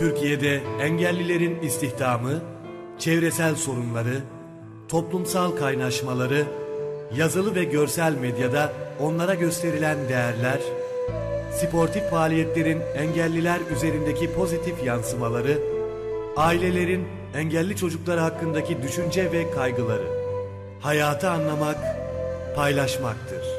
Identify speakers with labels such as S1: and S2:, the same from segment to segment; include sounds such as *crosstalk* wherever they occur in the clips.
S1: Türkiye'de engellilerin istihdamı, çevresel sorunları, toplumsal kaynaşmaları, yazılı ve görsel medyada onlara gösterilen değerler, sportif faaliyetlerin engelliler üzerindeki pozitif yansımaları, ailelerin engelli çocukları hakkındaki düşünce ve kaygıları. Hayatı anlamak, paylaşmaktır.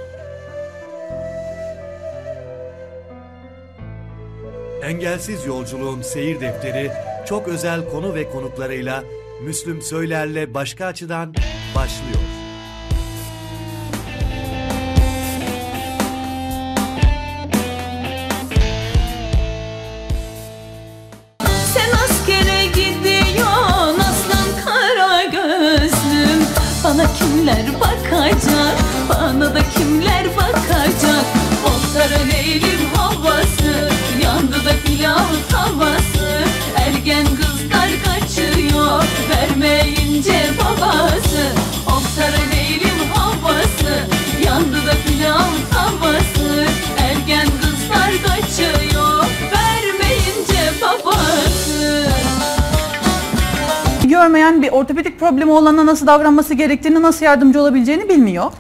S1: Engelsiz Yolculuğun Seyir Defteri çok özel konu ve konuklarıyla Müslüm Söyler'le başka açıdan başlıyor.
S2: Görmeyen bir ortopedik problemi olana nasıl davranması gerektiğini, nasıl yardımcı olabileceğini bilmiyor.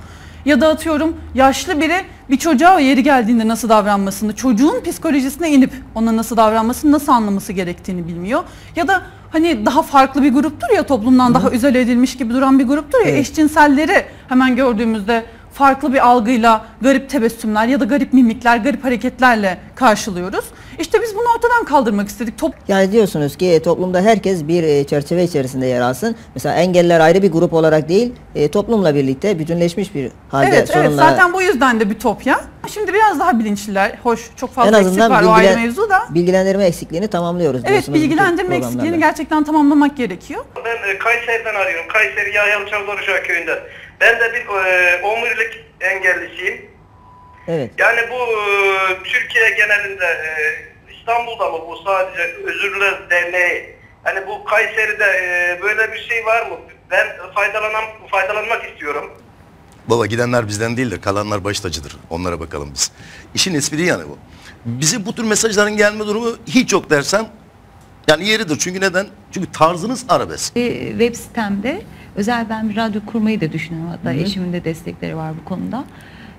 S2: Ya da atıyorum yaşlı biri bir çocuğa yeri geldiğinde nasıl davranmasını, çocuğun psikolojisine inip ona nasıl davranmasını, nasıl anlaması gerektiğini bilmiyor. Ya da hani daha farklı bir gruptur ya toplumdan daha izole edilmiş gibi duran bir gruptur ya
S3: Evet.
S2: eşcinselleri hemen gördüğümüzde farklı bir algıyla garip tebessümler ya da garip mimikler, garip hareketlerle karşılıyoruz. İşte biz bunu ortadan kaldırmak istedik. Top
S3: Yani diyorsunuz ki e, toplumda herkes bir e, çerçeve içerisinde yer alsın. Mesela engeller ayrı bir grup olarak değil, e, toplumla birlikte bütünleşmiş bir halde
S2: Evet evet
S3: sorunlara
S2: zaten bu yüzden de bir topya. Şimdi biraz daha bilinçliler. Hoş çok
S3: en
S2: fazla eksik
S3: azından
S2: var o ayrı
S3: bilgilen-
S2: mevzu da.
S3: bilgilendirme eksikliğini tamamlıyoruz
S2: Evet
S3: diyorsunuz tür
S2: bilgilendirme eksikliğini gerçekten tamamlamak gerekiyor.
S4: Ben Kayseri'den arıyorum. Kayseri Yahyalı Çavdaruşağı köyünden. Ben de bir e, omurilik engellisiyim.
S3: Evet.
S4: Yani bu e, Türkiye genelinde e, İstanbul'da mı bu sadece Özürler Derneği? Hani bu Kayseri'de e, böyle bir şey var mı? Ben faydalanan, faydalanmak istiyorum.
S5: Baba gidenler bizden değildir, kalanlar baş tacıdır. Onlara bakalım biz. İşin espri yani bu. Bize bu tür mesajların gelme durumu hiç yok dersem yani yeridir. Çünkü neden? Çünkü tarzınız arabesk.
S6: Bir web sitemde özel ben bir radyo kurmayı da düşünüyorum. Hatta eşimin de destekleri var bu konuda.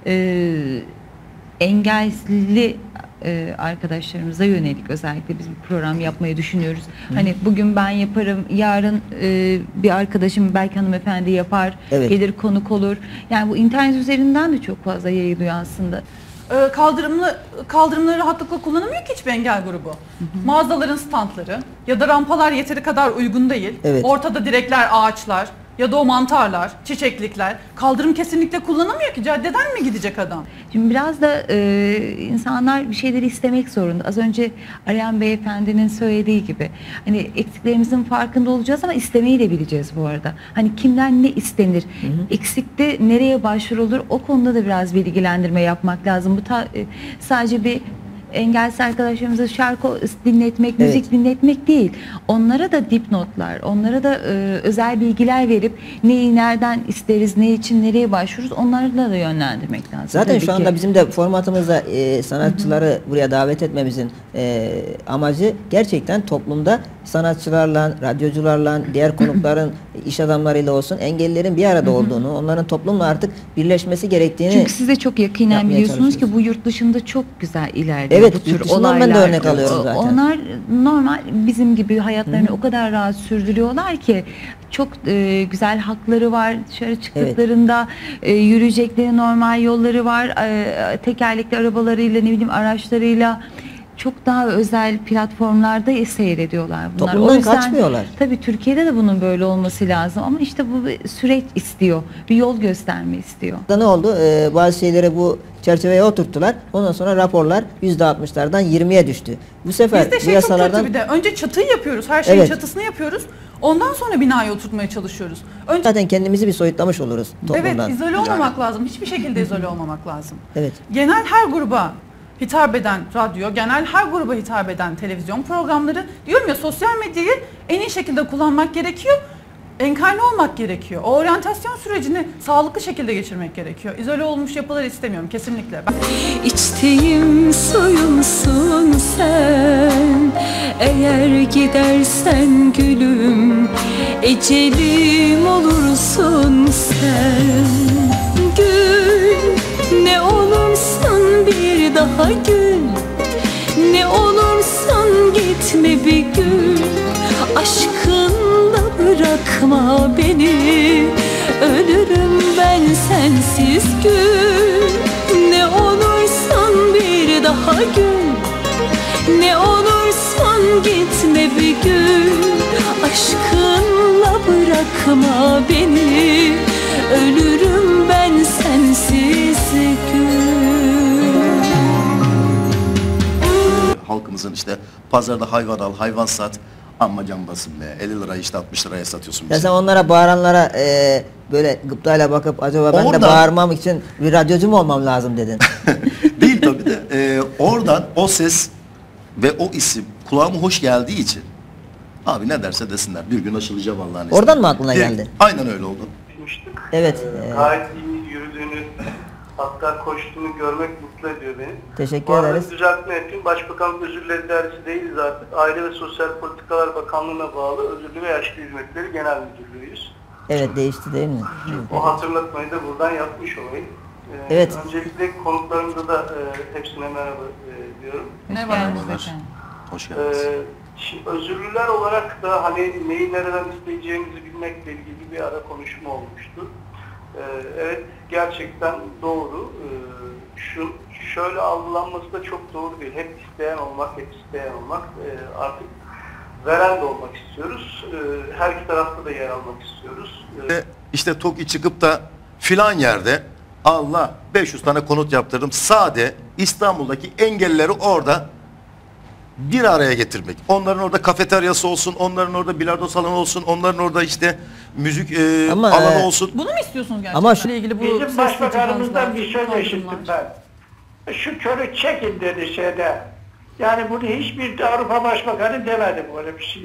S6: Ee, engelli e, arkadaşlarımıza yönelik özellikle biz bir program yapmayı düşünüyoruz. Hani bugün ben yaparım, yarın e, bir arkadaşım belki hanımefendi yapar,
S3: Evet.
S6: gelir konuk olur. Yani bu internet üzerinden de çok fazla yayılıyor aslında.
S2: Ee, kaldırımlı kaldırımları rahatlıkla kullanamıyor ki hiçbir engel grubu. Mağazaların standları ya da rampalar yeteri kadar uygun değil.
S3: Evet.
S2: Ortada direkler, ağaçlar ya da o mantarlar, çiçeklikler. Kaldırım kesinlikle kullanamıyor ki. Caddeden mi gidecek adam?
S6: Şimdi biraz da e, insanlar bir şeyleri istemek zorunda. Az önce arayan beyefendinin söylediği gibi hani eksiklerimizin farkında olacağız ama istemeyi de bileceğiz bu arada. Hani kimden ne istenir? Eksikte nereye başvurulur? O konuda da biraz bilgilendirme yapmak lazım. Bu ta- e, sadece bir engelsiz arkadaşlarımıza şarkı dinletmek,
S3: Evet.
S6: müzik dinletmek değil. Onlara da dipnotlar, onlara da e, özel bilgiler verip neyi nereden isteriz, ne için nereye başvururuz onlarla da yönlendirmek lazım.
S3: Zaten şu anda
S6: ki.
S3: bizim de formatımızda e, sanatçıları buraya davet etmemizin e, amacı gerçekten toplumda sanatçılarla, radyocularla, diğer *clears throat* konukların, iş adamlarıyla olsun engellilerin bir arada olduğunu, onların toplumla artık birleşmesi gerektiğini
S6: Çünkü siz de çok yakinen biliyorsunuz ki bu yurt dışında çok güzel ilerliyor
S3: Evet,
S6: bu
S3: yurt
S6: tür
S3: dışından ben de
S6: olaylar.
S3: örnek alıyorum zaten.
S6: Onlar normal bizim gibi hayatlarını o kadar rahat sürdürüyorlar ki çok e, güzel hakları var. Dışarı çıktıklarında e, yürüyecekleri normal yolları var. E, tekerlekli arabalarıyla ne bileyim araçlarıyla çok daha özel platformlarda seyrediyorlar bunlar.
S3: Toplumdan kaçmıyorlar.
S6: Tabii Türkiye'de de bunun böyle olması lazım ama işte bu bir süreç istiyor. Bir yol gösterme istiyor.
S3: Da ne oldu? Ee, bazı şeyleri bu çerçeveye oturttular. Ondan sonra raporlar %60'lardan 20'ye düştü. Bu sefer
S2: Bizde şey çok
S3: yasalardan
S2: kötü bir de. Önce çatıyı yapıyoruz. Her şeyin
S3: Evet.
S2: çatısını yapıyoruz. Ondan sonra binayı oturtmaya çalışıyoruz. Önce
S3: zaten kendimizi bir soyutlamış oluruz toplumdan.
S2: Evet, izole olmamak lazım. Hiçbir şekilde izole olmamak lazım.
S3: Evet.
S2: Genel her gruba hitap eden radyo, genel her gruba hitap eden televizyon programları diyorum ya sosyal medyayı en iyi şekilde kullanmak gerekiyor. Enkarne olmak gerekiyor. O oryantasyon sürecini sağlıklı şekilde geçirmek gerekiyor. İzole olmuş yapılar istemiyorum kesinlikle. Ben-
S7: İçtiğim suyumsun sen Eğer gidersen gülüm Ecelim olursun sen daha gül. Ne olursun gitme bir gün Aşkınla bırakma beni. Ölürüm ben sensiz gül. Ne olursun bir daha gül. Ne olursun gitme bir gün Aşkınla bırakma beni. Ölürüm ben sensiz gül
S5: halkımızın işte pazarda hayvan al, hayvan sat. Amma can basın be. 50 lira işte 60 liraya satıyorsun.
S3: Ya
S5: bizi.
S3: sen onlara bağıranlara e, böyle gıptayla bakıp acaba ben de
S5: Oradan-
S3: bağırmam için bir radyocu mu olmam lazım dedin. *laughs*
S5: Değil tabii de. Ee, oradan o ses ve o isim kulağıma hoş geldiği için abi ne derse desinler. Bir gün aşılacağım Allah'ın izniyle.
S3: Oradan mı aklına
S5: Direkt-
S3: geldi?
S5: Aynen öyle oldu.
S3: Evet,
S4: Ee,
S3: e-
S4: gayet iyi yürüdüğünü, hatta koştuğunu görmek mutlu ediyor beni.
S3: Teşekkür
S4: Bu
S3: ederiz.
S4: düzeltme yapayım. Başbakan özürleri idaresi değiliz artık. Aile ve Sosyal Politikalar Bakanlığı'na bağlı Özürlü ve Yaşlı Hizmetleri Genel Müdürlüğü'yüz.
S3: Evet değişti değil mi?
S4: O hatırlatmayı da buradan yapmış olayım. Ee,
S3: Evet.
S4: Öncelikle konuklarımıza da e, hepsine merhaba e, diyorum.
S2: Ne var
S6: Merhabalar.
S2: önümüzdeki?
S5: Hoş geldiniz.
S4: Ee, şimdi özürlüler olarak da hani neyi nereden isteyeceğimizi bilmekle ilgili bir ara konuşma olmuştu. Ee, evet gerçekten doğru. Ee, şu şöyle algılanması da çok doğru değil. Hep isteyen olmak, hep isteyen olmak. Ee, artık veren de olmak istiyoruz. Her iki tarafta da yer almak istiyoruz.
S5: İşte TOKİ çıkıp da filan yerde Allah 500 tane konut yaptırdım. Sade İstanbul'daki engellileri orada bir araya getirmek. Onların orada kafeteryası olsun, onların orada bilardo salonu olsun, onların orada işte müzik e,
S3: Ama,
S5: alanı
S3: e,
S5: olsun.
S2: Bunu mu istiyorsunuz gerçekten?
S3: Ama şu-
S2: ilgili bu
S8: Bizim başbakanımızdan bir söz işittim ben. Şu körü çekin dedi şeyde. Yani bunu hiçbir Avrupa Başbakanı demedi böyle bir şey.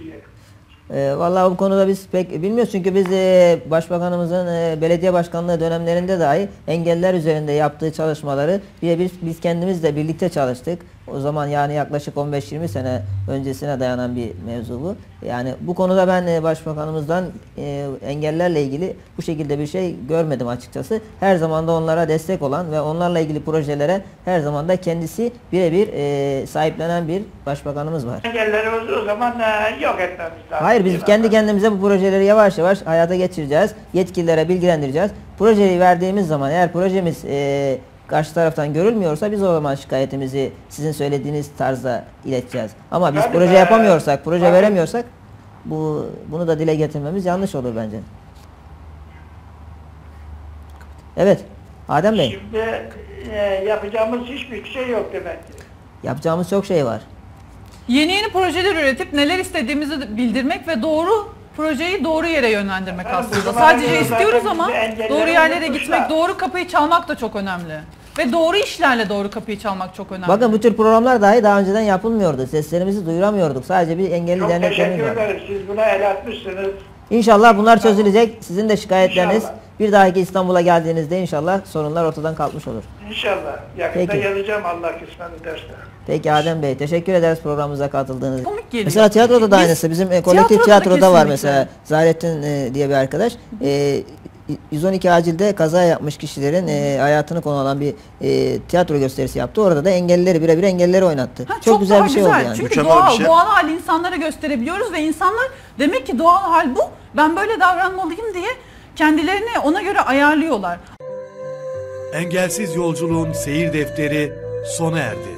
S3: E, vallahi bu konuda biz pek bilmiyoruz çünkü biz e, başbakanımızın e, belediye başkanlığı dönemlerinde dahi engeller üzerinde yaptığı çalışmaları birebir biz kendimiz de birlikte çalıştık. O zaman yani yaklaşık 15-20 sene öncesine dayanan bir mevzu bu. Yani bu konuda ben e, başbakanımızdan e, engellerle ilgili bu şekilde bir şey görmedim açıkçası. Her zaman da onlara destek olan ve onlarla ilgili projelere her zaman da kendisi birebir e, sahiplenen bir başbakanımız var.
S8: Engellerimizi o zaman yok etmemiz lazım.
S3: Hayır biz kendi kendimize bu projeleri yavaş yavaş hayata geçireceğiz. Yetkililere bilgilendireceğiz. Projeyi verdiğimiz zaman eğer projemiz karşı taraftan görülmüyorsa biz o zaman şikayetimizi sizin söylediğiniz tarzda ileteceğiz. Ama biz
S8: Tabii
S3: proje
S8: be.
S3: yapamıyorsak, proje
S8: Tabii.
S3: veremiyorsak bu bunu da dile getirmemiz yanlış olur bence. Evet. Adem Bey,
S8: Şimdi e, yapacağımız hiçbir şey yok demek ki.
S3: yapacağımız çok şey var.
S2: Yeni yeni projeler üretip neler istediğimizi bildirmek ve doğru projeyi doğru yere yönlendirmek
S8: Efendim,
S2: aslında. Sadece istiyoruz ama doğru yerlere
S8: unutmuşlar.
S2: gitmek, doğru kapıyı çalmak da çok önemli. Ve doğru işlerle doğru kapıyı çalmak çok önemli.
S3: Bakın bu tür programlar dahi daha önceden yapılmıyordu. Seslerimizi duyuramıyorduk. Sadece bir engelli
S8: Çok
S3: derneklerimiz
S8: teşekkür
S3: var.
S8: ederim. Siz buna el atmışsınız.
S3: İnşallah bunlar çözülecek. Sizin de şikayetleriniz
S8: İnşallah.
S3: bir dahaki İstanbul'a geldiğinizde inşallah sorunlar ortadan kalkmış olur.
S8: İnşallah. Yakında
S3: Peki.
S8: yazacağım Allah kısmet ederse.
S3: Peki Adem Bey teşekkür ederiz programımıza katıldığınız için.
S2: Komik geliyor.
S3: Mesela tiyatroda da
S2: Biz-
S3: aynısı. Bizim e, kolektif
S2: tiyatroda da
S3: tiyatroda var
S2: kesinlikle.
S3: mesela Zahrettin e, diye bir arkadaş. E, 112 acilde kaza yapmış kişilerin e, hayatını konu alan bir e, tiyatro gösterisi yaptı. Orada da engellileri birebir engellileri oynattı.
S2: Ha,
S3: çok, güzel
S2: daha
S3: bir şey oldu yani.
S2: Çünkü
S5: Mükemmel
S2: doğal,
S5: bir şey.
S2: doğal hal insanlara gösterebiliyoruz ve insanlar demek ki doğal hal bu. Ben böyle davranmalıyım diye kendilerini ona göre ayarlıyorlar.
S1: Engelsiz yolculuğun seyir defteri sona erdi.